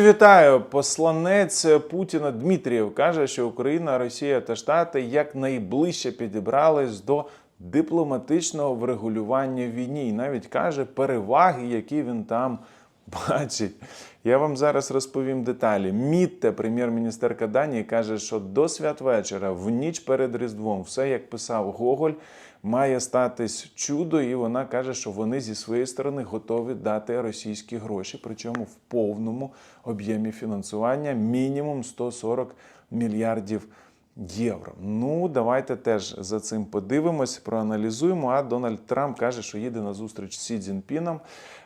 Вітаю, посланець Путіна Дмитрієв каже, що Україна, Росія та Штати якнайближче підібрались до дипломатичного врегулювання війні. І навіть каже переваги, які він там бачить. Я вам зараз розповім деталі. Мітте, прем'єр-міністерка Данії, каже, що до святвечора, в ніч перед Різдвом, все як писав Гоголь, має статись чудо, і вона каже, що вони зі своєї сторони готові дати російські гроші, причому в повному об'ємі фінансування мінімум 140 мільярдів євро. Ну, давайте теж за цим подивимось, проаналізуємо. А Дональд Трамп каже, що їде на зустріч з Сі Цзіньпіном.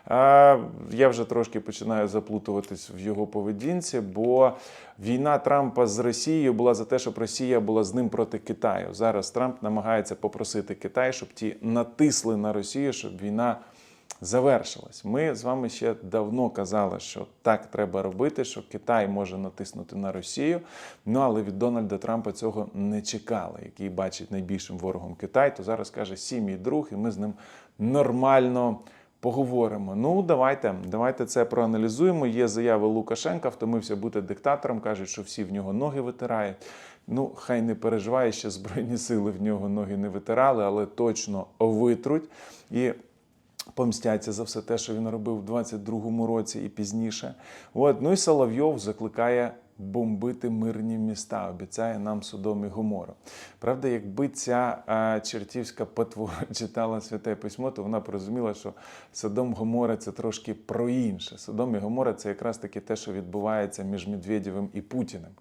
А, Я вже трошки починаю заплутуватись в його поведінці, бо війна Трампа з Росією була за те, щоб Росія була з ним проти Китаю. Зараз Трамп намагається попросити Китай, щоб ті натисли на Росію, щоб війна завершилась. Ми з вами ще давно казали, що так треба робити, що Китай може натиснути на Росію. Ну але від Дональда Трампа цього не чекали, який бачить найбільшим ворогом Китай, то зараз каже сі мій друг, і ми з ним нормально. Поговоримо. Ну, давайте, давайте це проаналізуємо. Є заяви Лукашенка, втомився бути диктатором. кажуть, що всі в нього ноги витирають. Ну, хай не переживає, ще збройні сили в нього ноги не витирали, але точно витруть і помстяться за все те, що він робив в 22-му році і пізніше. От ну і Соловйов закликає. Бомбити мирні міста, обіцяє нам Содом і Гомора. Правда, якби ця а, чертівська потвора читала святе письмо, то вона б розуміла, що Содом Гомора це трошки про інше. Содом і Гомора це якраз таки те, що відбувається між Медведєвим і Путіним.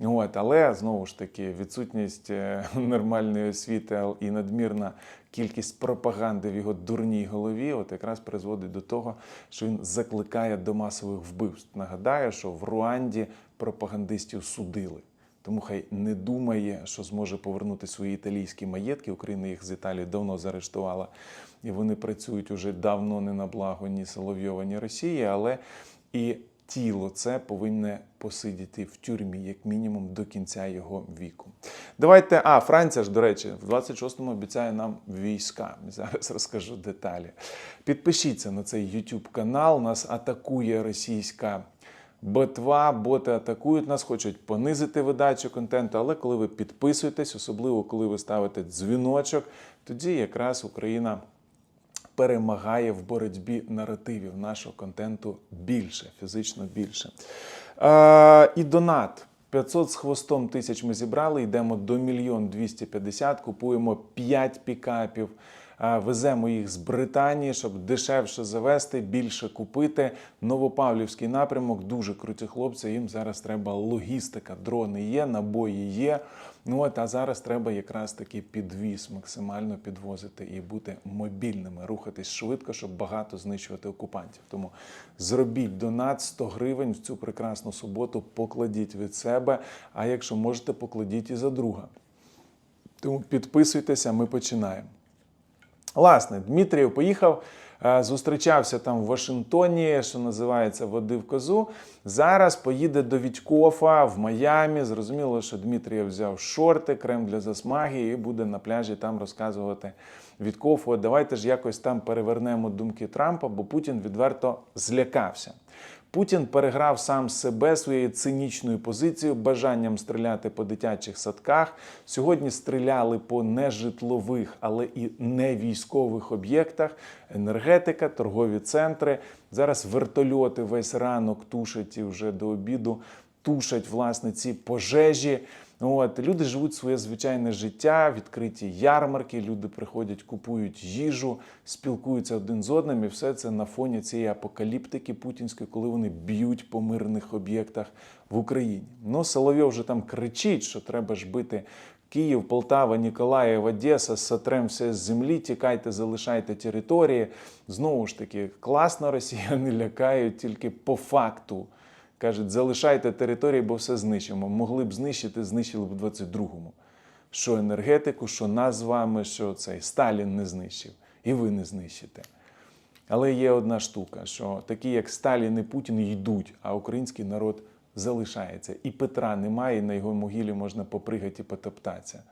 От, але знову ж таки відсутність е, нормальної освіти і надмірна кількість пропаганди в його дурній голові, от якраз призводить до того, що він закликає до масових вбивств. Нагадаю, що в Руанді пропагандистів судили. Тому хай не думає, що зможе повернути свої італійські маєтки. Україна їх з Італії давно заарештувала, і вони працюють уже давно не на благо ні Соловйова, ні Росії, але і тіло це повинне посидіти в тюрмі, як мінімум, до кінця його віку. Давайте, а Франція ж, до речі, в 26-му обіцяє нам війська. Зараз розкажу деталі. Підпишіться на цей YouTube канал. Нас атакує російська. Ботва, боти атакують нас, хочуть понизити видачу контенту, але коли ви підписуєтесь, особливо коли ви ставите дзвіночок, тоді якраз Україна перемагає в боротьбі наративів нашого контенту більше, фізично більше. Е, і донат. 500 з хвостом тисяч ми зібрали, йдемо до мільйон 250, купуємо 5 пікапів, веземо їх з Британії, щоб дешевше завести, більше купити. Новопавлівський напрямок, дуже круті хлопці. Їм зараз треба логістика. Дрони є, набої є. Ну от, а зараз треба якраз таки підвіз максимально підвозити і бути мобільними, рухатись швидко, щоб багато знищувати окупантів. Тому зробіть донат 100 гривень в цю прекрасну суботу, покладіть від себе. А якщо можете, покладіть і за друга. Тому підписуйтеся, ми починаємо. Власне, Дмитрієв поїхав, зустрічався там в Вашингтоні, що називається водив козу. Зараз поїде до Вітькофа в Майамі. Зрозуміло, що Дмитрія взяв шорти, крем для засмаги і буде на пляжі там розказувати Віткофу. Давайте ж якось там перевернемо думки Трампа, бо Путін відверто злякався. Путін переграв сам себе своєю цинічною позицією, бажанням стріляти по дитячих садках. Сьогодні стріляли по нежитлових, але і не військових об'єктах, енергетика, торгові центри. Зараз вертольоти весь ранок тушать і вже до обіду тушать власне ці пожежі. От люди живуть своє звичайне життя, відкриті ярмарки. Люди приходять, купують їжу, спілкуються один з одним, і все це на фоні цієї апокаліптики путінської, коли вони б'ють по мирних об'єктах в Україні. Ну Соловйов вже там кричить, що треба ж бити. Київ, Полтава, Ніколаїв, Одеса, сотрем все з землі, тікайте, залишайте території. Знову ж таки, класно росіяни лякають тільки по факту. Кажуть, залишайте території, бо все знищимо. Могли б знищити, знищили б у 22-му. Що енергетику, що нас з вами, що цей Сталін не знищив, і ви не знищите. Але є одна штука, що такі, як Сталін і Путін, йдуть, а український народ залишається. І Петра немає, і на його могилі можна попригати і потоптатися.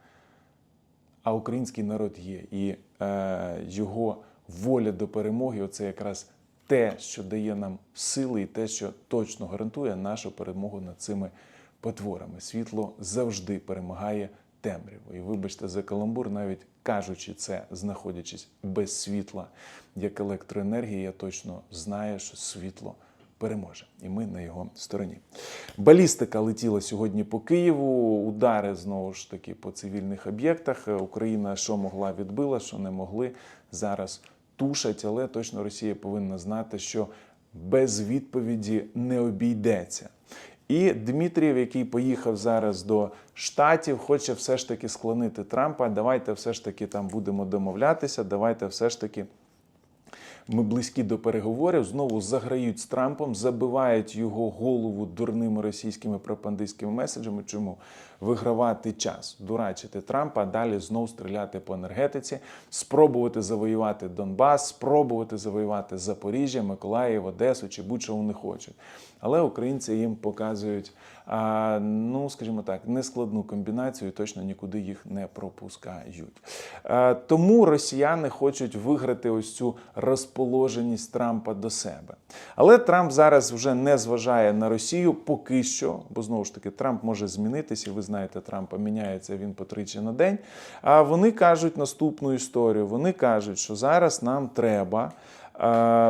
А український народ є. І е, його воля до перемоги це якраз те, що дає нам сили, і те, що точно гарантує нашу перемогу над цими потворами. Світло завжди перемагає темряву. І вибачте за каламбур, навіть кажучи це, знаходячись без світла, як електроенергії, я точно знаю, що світло переможе, і ми на його стороні. Балістика летіла сьогодні по Києву. Удари знову ж таки по цивільних об'єктах. Україна що могла відбила, що не могли зараз тушать, але точно Росія повинна знати, що без відповіді не обійдеться. І Дмитрієв, який поїхав зараз до Штатів, хоче все ж таки склонити Трампа. Давайте все ж таки там будемо домовлятися. Давайте все ж таки ми близькі до переговорів, знову заграють з Трампом, забивають його голову дурними російськими пропагандистськими меседжами. Чому вигравати час, дурачити Трампа, а далі знов стріляти по енергетиці, спробувати завоювати Донбас, спробувати завоювати Запоріжжя, Миколаїв, Одесу чи будь-що вони хочуть. Але українці їм показують, ну скажімо так, нескладну комбінацію, точно нікуди їх не пропускають. Тому росіяни хочуть виграти ось цю розположеність Трампа до себе. Але Трамп зараз вже не зважає на Росію поки що, бо знову ж таки Трамп може змінитися. Ви знаєте, Трампа міняється він по тричі на день. А вони кажуть наступну історію. Вони кажуть, що зараз нам треба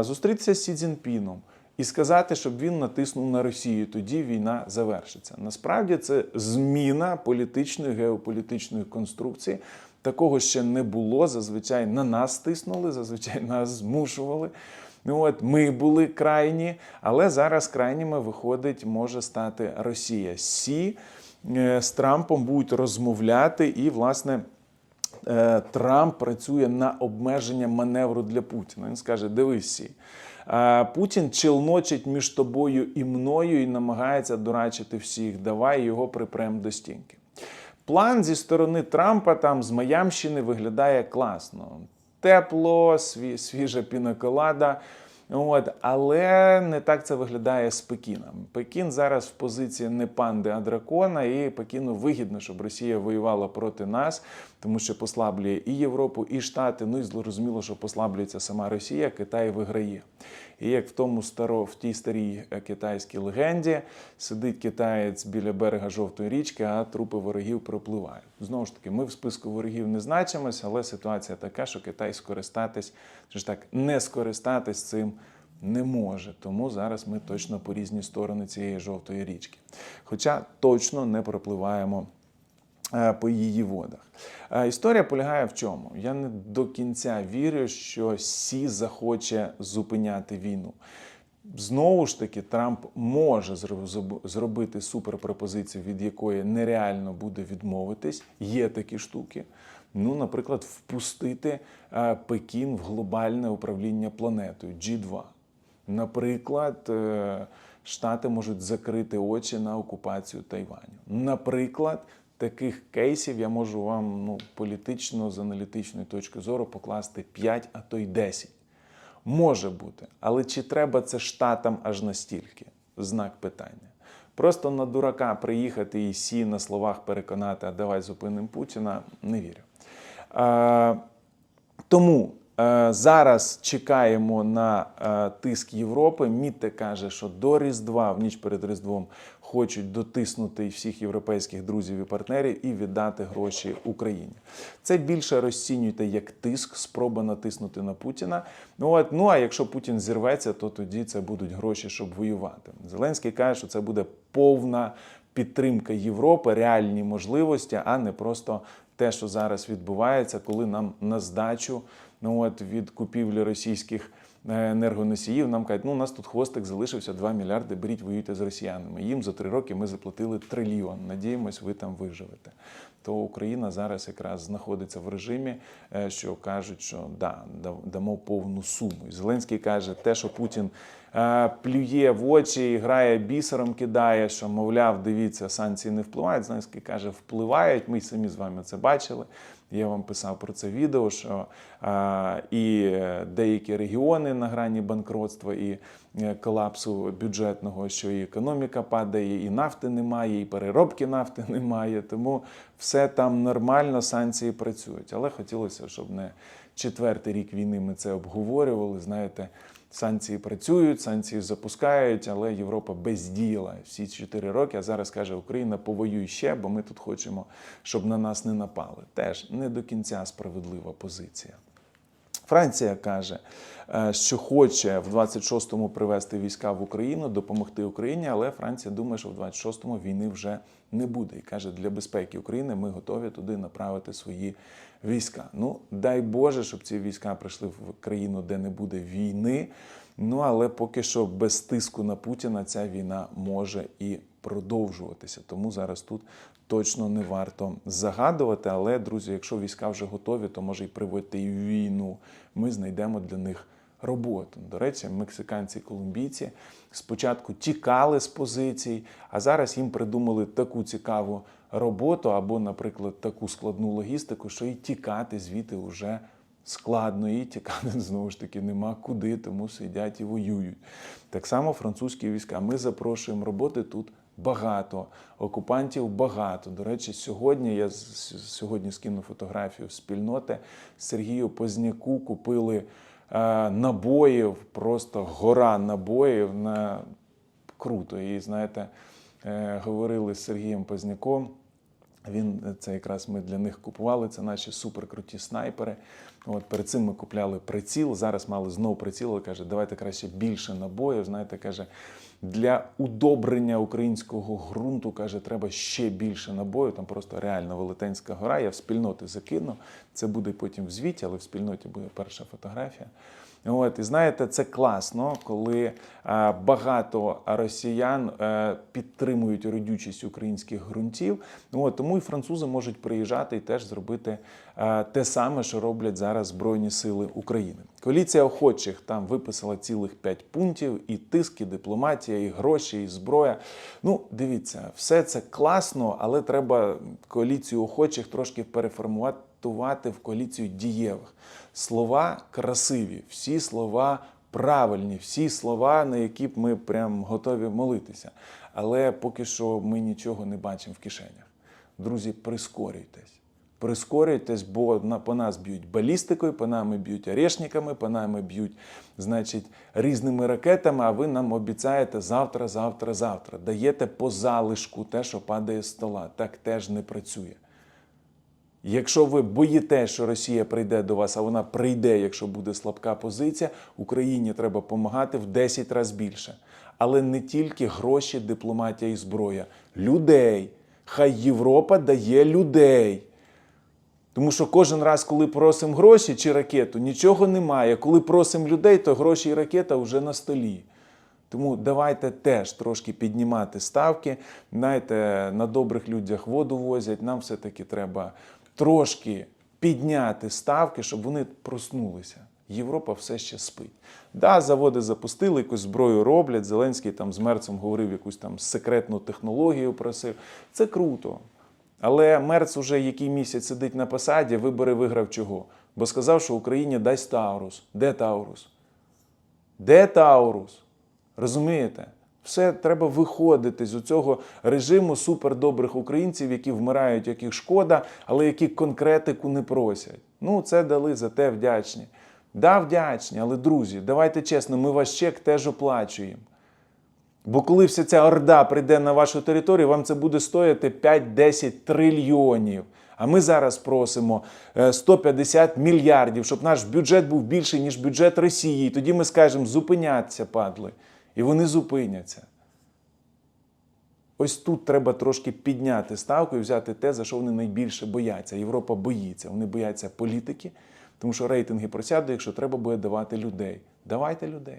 зустрітися з Сі Цзіньпіном і сказати, щоб він натиснув на Росію. Тоді війна завершиться. Насправді це зміна політичної геополітичної конструкції. Такого ще не було. Зазвичай на нас тиснули, зазвичай нас змушували. Ну от ми були крайні, але зараз крайніми виходить, може стати Росія. Сі е, з Трампом будуть розмовляти, і власне е, Трамп працює на обмеження маневру для Путіна. Він скаже: дивись, Сі, Путін челночить між тобою і мною і намагається дурачити всіх. Давай його припрем до стінки. План зі сторони Трампа там з Маямщини виглядає класно. Тепло, свіжа пінаколада. От, але не так це виглядає з Пекіном. Пекін зараз в позиції не панди, а дракона, і Пекіну вигідно, щоб Росія воювала проти нас, тому що послаблює і Європу, і Штати. Ну і зрозуміло, що послаблюється сама Росія, Китай виграє. І як в тому старо, в тій старій е, китайській легенді сидить китаєць біля берега жовтої річки, а трупи ворогів пропливають. Знову ж таки, ми в списку ворогів не значимося, але ситуація така, що Китай скористатись, чи ж так не скористатись цим не може. Тому зараз ми точно по різні сторони цієї жовтої річки. Хоча точно не пропливаємо по її водах. Е, Історія полягає в чому? Я не до кінця вірю, що Сі захоче зупиняти війну. Знову ж таки, Трамп може зробити суперпропозицію, від якої нереально буде відмовитись. Є такі штуки. Ну, наприклад, впустити е, Пекін в глобальне управління планетою G2. Наприклад, е, Штати можуть закрити очі на окупацію Тайваню. Наприклад, таких кейсів я можу вам ну, політично з аналітичної точки зору покласти 5, а то й 10. Може бути, але чи треба це штатам аж настільки? Знак питання. Просто на дурака приїхати і сі на словах переконати, а давай зупинимо Путіна, не вірю. Е, тому зараз чекаємо на е, тиск Європи. Мітте каже, що до Різдва, в ніч перед Різдвом, хочуть дотиснути всіх європейських друзів і партнерів і віддати гроші Україні. Це більше розцінюйте як тиск, спроба натиснути на Путіна. Ну, от, ну а якщо Путін зірветься, то тоді це будуть гроші, щоб воювати. Зеленський каже, що це буде повна підтримка Європи, реальні можливості, а не просто те, що зараз відбувається, коли нам на здачу ну от від купівлі російських е, енергоносіїв нам кажуть, ну у нас тут хвостик залишився 2 мільярди, беріть, воюйте з росіянами. Їм за три роки ми заплатили трильйон. Надіємось, ви там виживете. То Україна зараз якраз знаходиться в режимі, е, що кажуть, що да, да- дамо повну суму. І Зеленський каже, те, що Путін е, плює в очі, і грає бісером, кидає, що мовляв, дивіться, санкції не впливають. Зеленський каже, впливають. Ми самі з вами це бачили. Я вам писав про це відео, що а, і деякі регіони на грані банкротства і е, колапсу бюджетного, що і економіка падає, і нафти немає, і переробки нафти немає. Тому все там нормально, санкції працюють. Але хотілося, щоб не четвертий рік війни ми це обговорювали. Знаєте, Санкції працюють, санкції запускають, але Європа бездіяла всі 4 роки. А зараз каже Україна, повоюй ще, бо ми тут хочемо, щоб на нас не напали. Теж не до кінця справедлива позиція. Франція каже, що хоче в 26-му привести війська в Україну, допомогти Україні, але Франція думає, що в 26-му війни вже не буде. І каже, для безпеки України ми готові туди направити свої війська. Ну, дай Боже, щоб ці війська прийшли в країну, де не буде війни. Ну але поки що без тиску на Путіна ця війна може і продовжуватися. Тому зараз тут точно не варто загадувати. Але, друзі, якщо війська вже готові, то може і приводити війну. Ми знайдемо для них роботу. До речі, мексиканці і колумбійці спочатку тікали з позицій, а зараз їм придумали таку цікаву роботу або, наприклад, таку складну логістику, що і тікати звідти вже складно, і тікати знову ж таки нема куди, тому сидять і воюють. Так само французькі війська. Ми запрошуємо роботи тут. Багато окупантів багато. До речі, сьогодні я сьогодні скину фотографію спільноти Сергію Позняку купили набоїв, просто гора набоїв на круто. І знаєте, е, говорили з Сергієм Позняком. Він е, це якраз ми для них купували. Це наші суперкруті снайпери. От перед цим ми купляли приціл. Зараз мали знову приціл. але Каже, давайте краще більше набоїв. Знаєте, каже, для удобрення українського ґрунту каже, треба ще більше набою. Там просто реально велетенська гора. Я в спільноти закину. Це буде потім в звіті, але в спільноті буде перша фотографія. От, і знаєте, це класно, коли е, багато росіян е, підтримують родючість українських ґрунтів. От, тому і французи можуть приїжджати і теж зробити е, те саме, що роблять зараз Збройні Сили України. Коаліція охочих там виписала цілих 5 пунктів: і тиск, і дипломатія, і гроші, і зброя. Ну, дивіться, все це класно, але треба коаліцію охочих трошки переформувати готувати в коаліцію дієвих. Слова красиві, всі слова правильні, всі слова, на які б ми прям готові молитися. Але поки що ми нічого не бачимо в кишенях. Друзі, прискорюйтесь. Прискорюйтесь, бо по нас б'ють балістикою, по нами б'ють орешниками, по нами б'ють, значить, різними ракетами, а ви нам обіцяєте завтра, завтра, завтра. Даєте по залишку те, що падає з стола. Так теж не працює. Якщо ви боїте, що Росія прийде до вас, а вона прийде, якщо буде слабка позиція, Україні треба допомагати в 10 разів більше. Але не тільки гроші, дипломатія і зброя. Людей. Хай Європа дає людей. Тому що кожен раз, коли просимо гроші чи ракету, нічого немає. Коли просимо людей, то гроші і ракета вже на столі. Тому давайте теж трошки піднімати ставки. Знаєте, на добрих людях воду возять. Нам все-таки треба трошки підняти ставки, щоб вони проснулися. Європа все ще спить. Да, заводи запустили, якусь зброю роблять. Зеленський там з Мерцем говорив якусь там секретну технологію просив. Це круто. Але Мерц уже який місяць сидить на посаді, вибори виграв чого? Бо сказав, що Україні дасть Таурус. Де Таурус? Де Таурус? Розумієте? Все треба виходити з цього режиму супердобрих українців, які вмирають, яких шкода, але які конкретику не просять. Ну, це дали за те вдячні. Да, вдячні, але друзі, давайте чесно, ми ваш чек теж оплачуємо. Бо коли вся ця орда прийде на вашу територію, вам це буде стоїти 5-10 трильйонів. А ми зараз просимо е, 150 мільярдів, щоб наш бюджет був більший, ніж бюджет Росії. І тоді ми скажемо, зупиняться, падли. І вони зупиняться. Ось тут треба трошки підняти ставку і взяти те, за що вони найбільше бояться. Європа боїться. Вони бояться політики, тому що рейтинги просядуть, якщо треба буде давати людей. Давайте людей.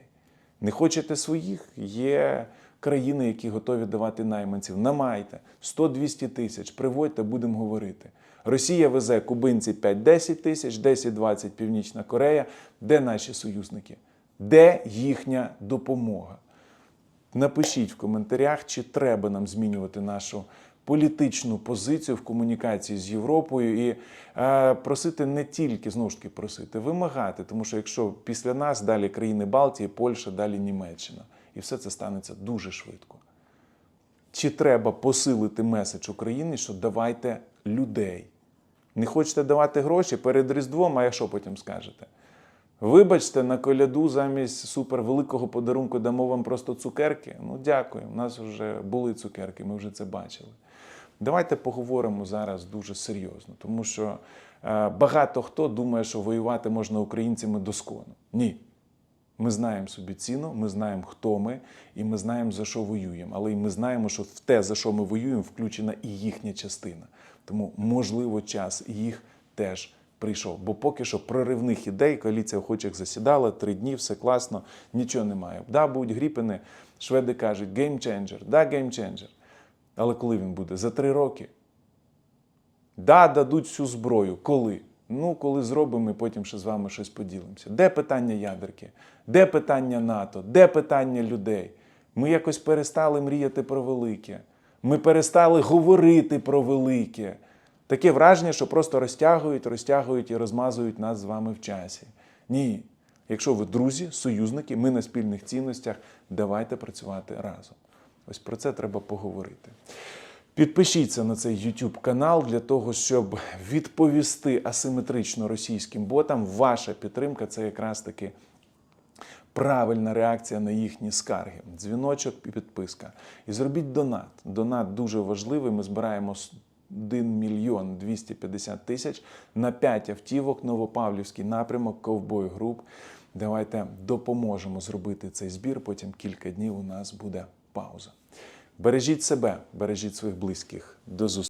Не хочете своїх? Є країни, які готові давати найманців. Намайте 100-200 тисяч, приводьте, будемо говорити. Росія везе кубинці 5-10 тисяч, 10-20 Північна Корея. Де наші союзники? Де їхня допомога? Напишіть в коментарях, чи треба нам змінювати нашу політичну позицію в комунікації з Європою і е, просити не тільки знову ж таки просити, вимагати, тому що якщо після нас далі країни Балтії, Польща, далі Німеччина, і все це станеться дуже швидко. Чи треба посилити меседж України, що давайте людей? Не хочете давати гроші перед Різдвом, а я що потім скажете? Вибачте, на коляду замість супервеликого подарунку дамо вам просто цукерки. Ну, дякую. У нас вже були цукерки, ми вже це бачили. Давайте поговоримо зараз дуже серйозно, тому що е, багато хто думає, що воювати можна українцями доскону. Ні. Ми знаємо собі ціну, ми знаємо, хто ми, і ми знаємо, за що воюємо. Але й ми знаємо, що в те, за що ми воюємо, включена і їхня частина. Тому, можливо, час їх теж прийшов. Бо поки що проривних ідей, коаліція охочих засідала, три дні, все класно, нічого немає. Да, будуть гріпини, шведи кажуть, геймченджер, да, геймченджер. Але коли він буде? За три роки. Да, дадуть всю зброю. Коли? Ну, коли зробимо, і потім ще з вами щось поділимося. Де питання ядерки? Де питання НАТО? Де питання людей? Ми якось перестали мріяти про велике. Ми перестали говорити про велике. Таке враження, що просто розтягують, розтягують і розмазують нас з вами в часі. Ні. Якщо ви друзі, союзники, ми на спільних цінностях, давайте працювати разом. Ось про це треба поговорити. Підпишіться на цей YouTube канал для того, щоб відповісти асиметрично російським ботам. Ваша підтримка це якраз таки правильна реакція на їхні скарги. Дзвіночок і підписка. І зробіть донат. Донат дуже важливий. Ми збираємо 1 мільйон 250 тисяч на 5 автівок Новопавлівський напрямок Ковбой Груп. Давайте допоможемо зробити цей збір. Потім кілька днів у нас буде пауза. Бережіть себе, бережіть своїх близьких. До зустрічі.